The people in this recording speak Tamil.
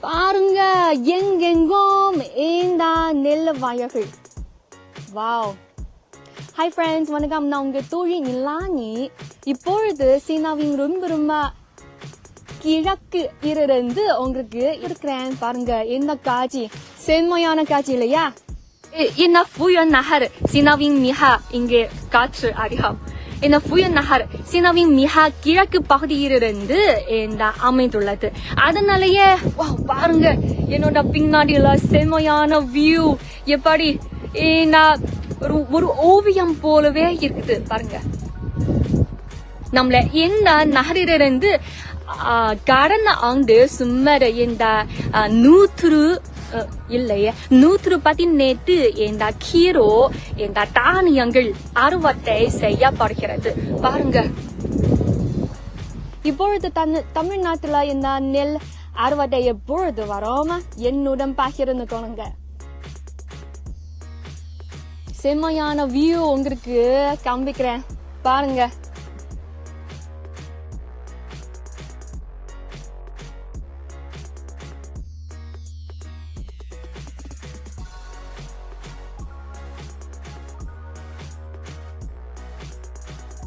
பாருங்க எங்கெங்கும் ஏந்தா நெல் வயல்கள். வாவ். ஹாய் ஃப்ரெண்ட்ஸ் வணக்கம். நான் உங்கள் தோழி நிலானி. இப்பொழுது சீனாவின் ரொம்ப ரொம்ப கிழக்கு இருந்து உங்களுக்கு இருக்கிறேன். பாருங்க என்ன காட்சி? செம்மையான காட்சி இல்லையா? என்ன இந்த ஃபுயன் நகர். சீனாவின் மிக இங்கே காற்று அதிகம். இந்த ஃபுயன் நகர் சீனாவின் மிக கிழக்கு பகுதியிலிருந்து இந்த அமைந்துள்ளது. அதனாலயே வா பாருங்க என்னோட பின்னாடியில செம்மையான வியூ எப்படி? இந்த ஒரு ஒரு ஓவியம் போலவே இருக்குது பாருங்க. நம்மள இந்த நகரிலிருந்து கடந்த ஆண்டு சுமார் இந்த நூற்று இல்லையே. நூற்று பதினெட்டு இந்த கீரோ இந்த தானியங்கள் அறுவடை செய்யப்படுகிறது. பாருங்க. இப்பொழுது தமிழ்நாட்டுல இந்த நெல் அறுவடை எப்பொழுது வரோம? என்னுடன் பகிர்ந்து கொள்ளுங்க. செம்மையான வியூ உங்களுக்கு காண்பிக்கிறேன். பாருங்க.